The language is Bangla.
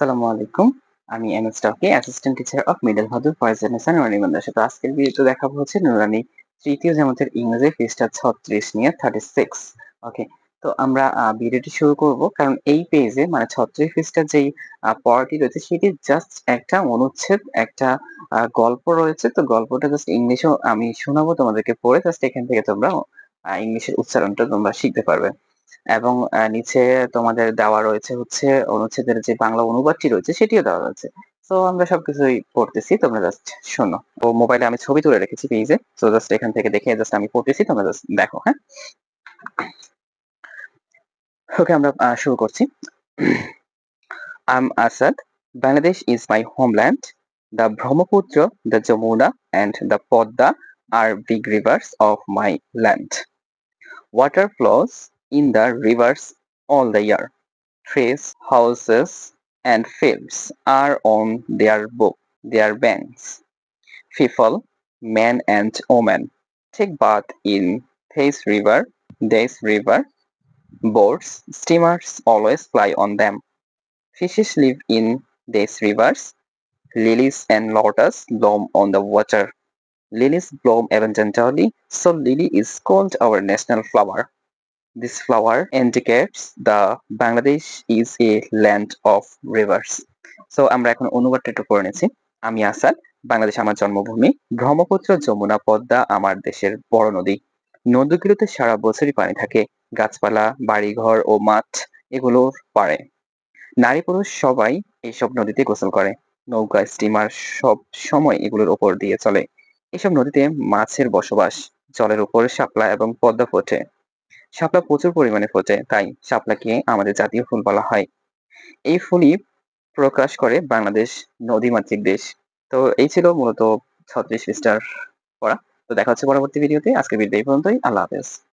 আসসালামু আলাইকুম। আমি এম এস টকি অ্যাসিস্ট্যান্ট টিচার অফ মিডল হাদুর ফয়জান হাসান রানী মাদ্রাসা তো আজকের ভিডিওতে দেখাবো হচ্ছে নুরানি তৃতীয় জামাতের ইংরেজি পৃষ্ঠা ছত্রিশ নিয়ে থার্টি সিক্স ওকে তো আমরা ভিডিওটি শুরু করব, কারণ এই পেজে মানে ছত্রিশ পৃষ্ঠার যেই পড়াটি রয়েছে, সেটি জাস্ট একটা অনুচ্ছেদ, একটা গল্প রয়েছে। তো গল্পটা জাস্ট ইংলিশেও আমি শোনাবো, তোমাদেরকে পড়ে জাস্ট এখান থেকে তোমরা ইংলিশের উচ্চারণটা তোমরা শিখতে পারবে। এবং নিচে তোমাদের দেওয়া রয়েছে হচ্ছে অনুচ্ছেদের যে বাংলা অনুবাদটি রয়েছে সেটিও দেওয়া রয়েছে। তো আমরা সবকিছুই পড়তেছি, তোমরা জাস্ট শোনো। ও মোবাইলে আমি ছবি তুলে রেখেছি পেজে, তো জাস্ট এখান থেকে দেখে জাস্ট আমি পড়তেছি, তোমরা জাস্ট দেখো হ্যাঁ? ওকে আমরা শুরু করছি। I'm Asad Bangladesh is my homeland the Brahmaputra the Jamuna and the Padma are big rivers of my land water flows in the rivers all the year. Trees, houses, and fields are on their book, their banks. People, men and women, take bath in this river, this river. Boats, steamers always fly on them. Fishes live in these rivers. Lilies and lotus bloom on the water. Lilies bloom abundantly, so lily is called our national flower. This flower indicates the Bangladesh is a land of rivers. So, আমরা এখন অনুবাদটা একটু পড়ে নিয়েছি আমি আসাদ, বাংলাদেশ আমার জন্মভূমি। ব্রহ্মপুত্র যমুনা পদ্মা আমার দেশের বড় নদী। নদীগুলোতে সারা বছরই পানি থাকে। গাছপালা, বাড়িঘর ও মাঠ এগুলোর পারে নারী পুরুষ সবাই এইসব নদীতে গোসল করে। নৌকা, স্টিমার সব সময় এগুলোর ওপর দিয়ে চলে। এসব নদীতে মাছের বসবাস, জলের উপর শাপলা এবং পদ্মা ফোটে। শাপলা প্রচুর পরিমাণে ফোটে, তাই শাপলাকে আমাদের জাতীয় ফুল বলা হয়। এই ফুলই প্রকাশ করে বাংলাদেশ নদীমাতৃক দেশ। তো এই ছিল মূলত ছত্রিশ পৃষ্ঠার পড়া। তো দেখা হচ্ছে পরবর্তী ভিডিওতে আজকে ভিডিও এই পর্যন্তই। আল্লাহ হাফেজ।